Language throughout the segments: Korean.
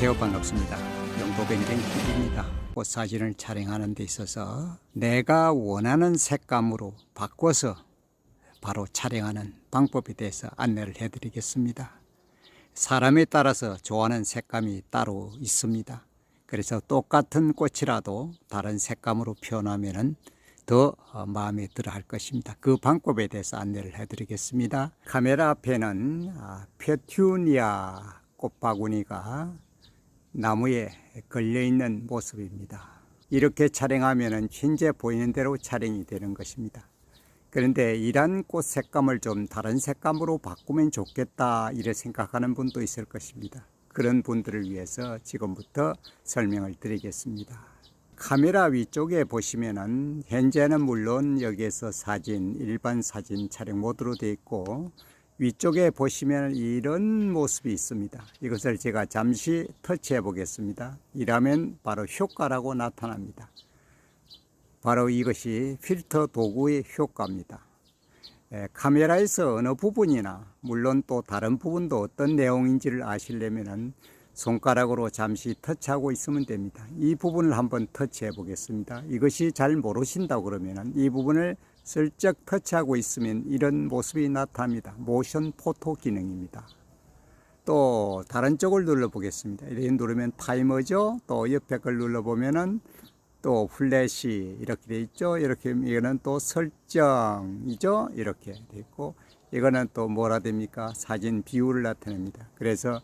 안녕하세요. 반갑습니다. 영도변경 TV입니다. 꽃 사진을 촬영하는 데 있어서 내가 원하는 색감으로 바꿔서 바로 촬영하는 방법에 대해서 안내를 해드리겠습니다. 사람에 따라서 좋아하는 색감이 따로 있습니다. 그래서 똑같은 꽃이라도 다른 색감으로 표현하면은 더 어, 마음에 들어 할 것입니다. 그 방법에 대해서 안내를 해드리겠습니다. 카메라 앞에는 아, 페튜니아 꽃바구니가 나무에 걸려 있는 모습입니다. 이렇게 촬영하면은 현재 보이는 대로 촬영이 되는 것입니다. 그런데 이런 꽃 색감을 좀 다른 색감으로 바꾸면 좋겠다 이래 생각하는 분도 있을 것입니다. 그런 분들을 위해서 지금부터 설명을 드리겠습니다. 카메라 위쪽에 보시면은 현재는 물론 여기에서 사진 일반 사진 촬영 모드로 되어 있고 위쪽에 보시면 이런 모습이 있습니다. 이것을 제가 잠시 터치해 보겠습니다. 이라면 바로 효과라고 나타납니다. 바로 이것이 필터 도구의 효과입니다. 에, 카메라에서 어느 부분이나 물론 또 다른 부분도 어떤 내용인지를 아시려면은 손가락으로 잠시 터치하고 있으면 됩니다. 이 부분을 한번 터치해 보겠습니다. 이것이 잘 모르신다고 그러면은 이 부분을 슬쩍 터치하고 있으면 이런 모습이 나타납니다. 모션 포토 기능입니다. 또 다른 쪽을 눌러 보겠습니다. 이렇게 누르면 타이머죠. 또 옆에 걸 눌러 보면은 또 플래시 이렇게 돼 있죠. 이렇게 이거는 또 설정이죠. 이렇게 돼 있고 이거는 또 뭐라 됩니까? 사진 비율을 나타냅니다. 그래서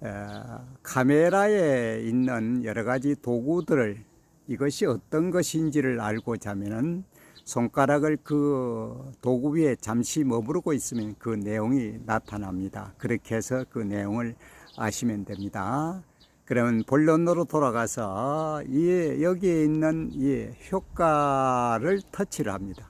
어, 카메라에 있는 여러 가지 도구들을 이것이 어떤 것인지를 알고자 하면은 손가락을 그 도구 위에 잠시 머무르고 있으면 그 내용이 나타납니다. 그렇게 해서 그 내용을 아시면 됩니다. 그러면 본론으로 돌아가서 이 여기에 있는 이 효과를 터치를 합니다.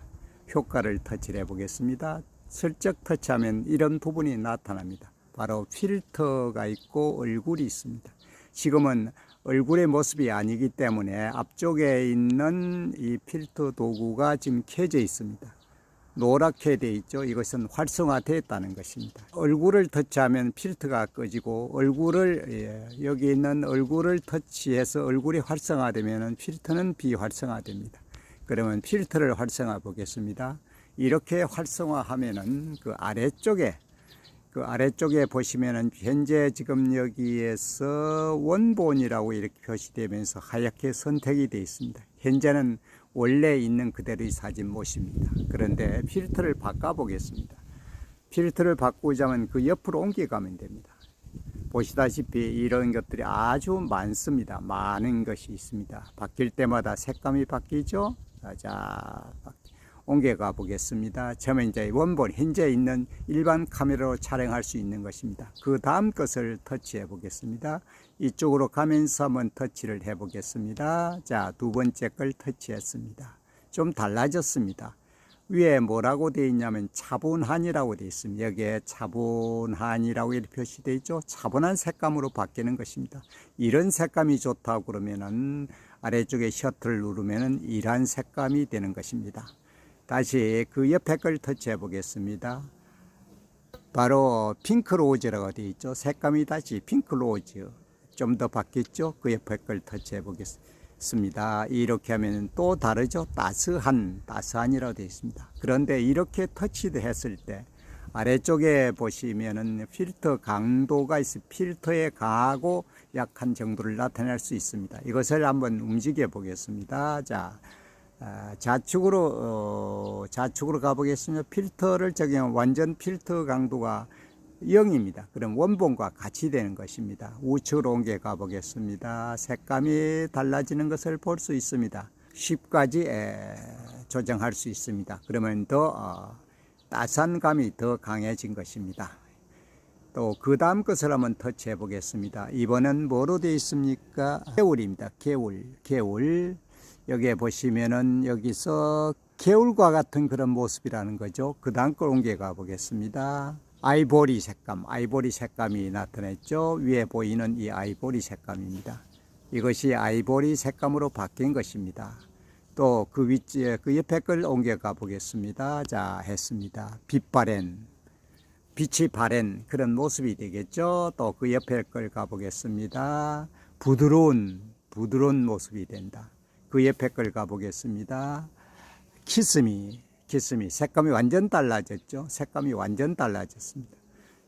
효과를 터치를 해 보겠습니다. 슬쩍 터치하면 이런 부분이 나타납니다. 바로 필터가 있고 얼굴이 있습니다. 지금은 얼굴의 모습이 아니기 때문에 앞쪽에 있는 이 필터 도구가 지금 켜져 있습니다. 노랗게 되어 있죠. 이것은 활성화되었다는 것입니다. 얼굴을 터치하면 필터가 꺼지고 얼굴을 예, 여기 있는 얼굴을 터치해서 얼굴이 활성화되면 필터는 비활성화됩니다. 그러면 필터를 활성화 보겠습니다. 이렇게 활성화하면은 그 아래쪽에 그 아래쪽에 보시면은 현재 지금 여기에서 원본이라고 이렇게 표시되면서 하얗게 선택이 되어 있습니다. 현재는 원래 있는 그대로의 사진 모습입니다. 그런데 필터를 바꿔 보겠습니다. 필터를 바꾸자면 그 옆으로 옮겨가면 됩니다. 보시다시피 이런 것들이 아주 많습니다. 많은 것이 있습니다. 바뀔 때마다 색감이 바뀌죠. 자, 옮겨가 보겠습니다. 처음에 이제 원본 현재 있는 일반 카메라로 촬영할 수 있는 것입니다. 그 다음 것을 터치해 보겠습니다. 이쪽으로 가면서 한번 터치를 해 보겠습니다. 자, 두 번째 걸 터치했습니다. 좀 달라졌습니다. 위에 뭐라고 되어 있냐면 차분한이라고 되어 있습니다. 여기에 차분한이라고 이렇게 표시되어 있죠. 차분한 색감으로 바뀌는 것입니다. 이런 색감이 좋다고 그러면은 아래쪽에 셔틀을 누르면은 이러한 색감이 되는 것입니다. 다시 그 옆에 걸 터치해 보겠습니다. 바로 핑크 로즈라고 되어 있죠. 색감이 다시 핑크 로즈. 좀 더 바뀌었죠. 그 옆에 걸 터치해 보겠습니다. 이렇게 하면 또 다르죠. 따스한, 따스한이라고 되어 있습니다. 그런데 이렇게 터치를 했을 때 아래쪽에 보시면은 필터 강도가 있어 필터의 강하고 약한 정도를 나타낼 수 있습니다. 이것을 한번 움직여 보겠습니다. 자, 아, 좌측으로 어, 좌측으로 가보겠습니다. 필터를 적용 완전 필터 강도가 0입니다. 그럼 원본과 같이 되는 것입니다. 우측으로 옮겨 가보겠습니다. 색감이 달라지는 것을 볼 수 있습니다. 10까지 에, 조정할 수 있습니다. 그러면 더 어, 따스한 감이 더 강해진 것입니다. 또 그 다음 것을 한번 터치해 보겠습니다. 이번엔 뭐로 되어 있습니까? 개울입니다. 개울, 개울. 여기에 보시면은 여기서 개울과 같은 그런 모습이라는 거죠. 그 다음 걸 옮겨가 보겠습니다. 아이보리 색감, 아이보리 색감이 나타났죠. 위에 보이는 이 아이보리 색감입니다. 이것이 아이보리 색감으로 바뀐 것입니다. 또 그 위치에 그 옆에 걸 옮겨가 보겠습니다. 자, 했습니다. 빛바랜. 빛이 바랜 그런 모습이 되겠죠. 또 그 옆에 걸 가보겠습니다. 부드러운 부드러운 모습이 된다. 그 옆에 걸 가보겠습니다. 키스미 키스미 색감이 완전 달라졌죠. 색감이 완전 달라졌습니다.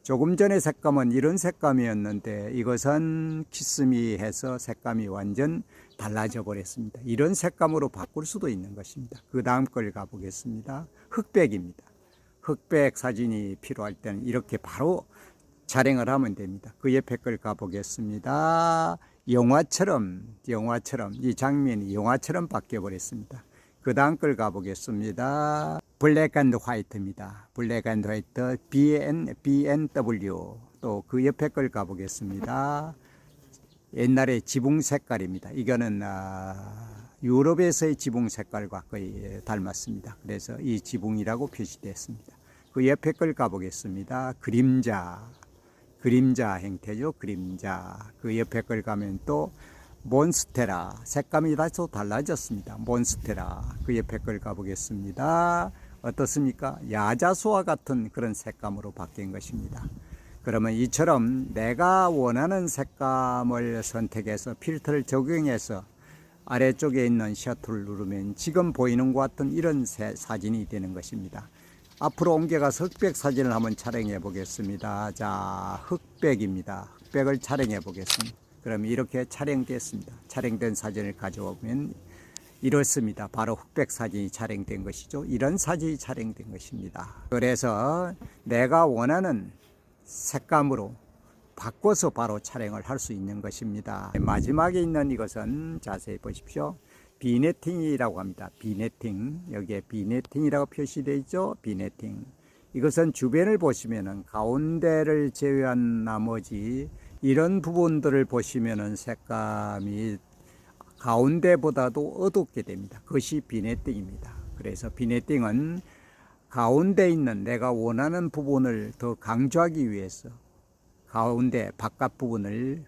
조금 전에 색감은 이런 색감이었는데 이것은 키스미 해서 색감이 완전 달라져 버렸습니다. 이런 색감으로 바꿀 수도 있는 것입니다. 그 다음 걸 가보겠습니다. 흑백입니다. 흑백 사진이 필요할 때는 이렇게 바로 촬영을 하면 됩니다. 그 옆에 걸 가보겠습니다. 영화처럼, 영화처럼, 이 장면이 영화처럼 바뀌어 버렸습니다. 그 다음 걸 가보겠습니다. 블랙 앤드 화이트입니다. 블랙 앤드 화이트 BN, BNW 또 그 옆에 걸 가보겠습니다. 옛날의 지붕 색깔입니다. 이거는 아, 유럽에서의 지붕 색깔과 거의 닮았습니다. 그래서 이 지붕이라고 표시되었습니다. 그 옆에 걸 가보겠습니다. 그림자, 그림자 형태죠. 그림자. 그 옆에 걸 가면 또 몬스테라 색감이 다소 달라졌습니다. 몬스테라 그 옆에 걸 가보겠습니다. 어떻습니까? 야자수와 같은 그런 색감으로 바뀐 것입니다. 그러면 이처럼 내가 원하는 색감을 선택해서 필터를 적용해서 아래쪽에 있는 셔틀을 누르면 지금 보이는 것 같은 이런 새- 사진이 되는 것입니다. 앞으로 옮겨가서 흑백 사진을 한번 촬영해 보겠습니다. 자, 흑백입니다. 흑백을 촬영해 보겠습니다. 그럼 이렇게 촬영됐습니다. 촬영된 사진을 가져오면 이렇습니다. 바로 흑백 사진이 촬영된 것이죠. 이런 사진이 촬영된 것입니다. 그래서 내가 원하는 색감으로 바꿔서 바로 촬영을 할 수 있는 것입니다. 마지막에 있는 이것은 자세히 보십시오. 비네팅이라고 합니다. 비네팅. 여기에 비네팅이라고 표시되어 있죠. 비네팅. 이것은 주변을 보시면은 가운데를 제외한 나머지 이런 부분들을 보시면은 색감이 가운데보다도 어둡게 됩니다. 그것이 비네팅입니다. 그래서 비네팅은 가운데 있는 내가 원하는 부분을 더 강조하기 위해서 가운데 바깥 부분을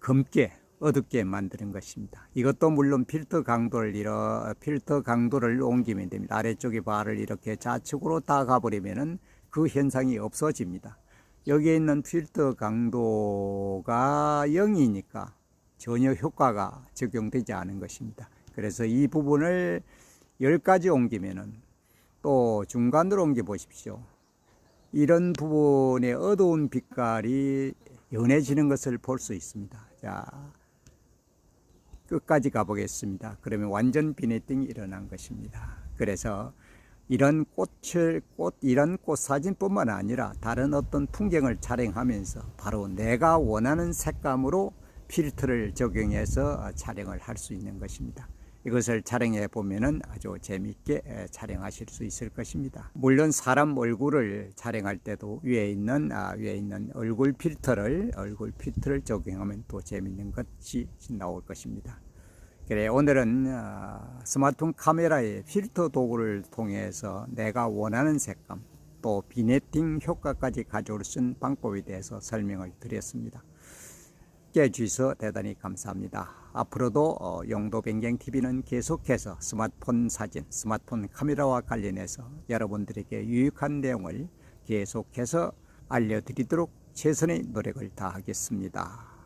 검게 어둡게 만드는 것입니다. 이것도 물론 필터 강도를 이러 필터 강도를 옮기면 됩니다. 아래쪽에 바를 이렇게 좌측으로 다 가버리면은 그 현상이 없어집니다. 여기에 있는 필터 강도가 0이니까 전혀 효과가 적용되지 않은 것입니다. 그래서 이 부분을 10가지 옮기면은 또 중간으로 옮겨 보십시오. 이런 부분의 어두운 빛깔이 연해지는 것을 볼 수 있습니다. 자, 끝까지 가보겠습니다. 그러면 완전 비네팅이 일어난 것입니다. 그래서 이런 꽃을 꽃 이런 꽃 사진뿐만 아니라 다른 어떤 풍경을 촬영하면서 바로 내가 원하는 색감으로 필터를 적용해서 촬영을 할 수 있는 것입니다. 이것을 촬영해 보면은 아주 재미있게 에, 촬영하실 수 있을 것입니다. 물론 사람 얼굴을 촬영할 때도 위에 있는 아, 위에 있는 얼굴 필터를 얼굴 필터를 적용하면 또 재미있는 것이 나올 것입니다. 그래 오늘은 어, 스마트폰 카메라의 필터 도구를 통해서 내가 원하는 색감 또 비네팅 효과까지 가져올 수 있는 방법에 대해서 설명을 드렸습니다. 깨주셔서 대단히 감사합니다. 앞으로도 어, 용도 변경 TV는 계속해서 스마트폰 사진, 스마트폰 카메라와 관련해서 여러분들에게 유익한 내용을 계속해서 알려드리도록 최선의 노력을 다하겠습니다.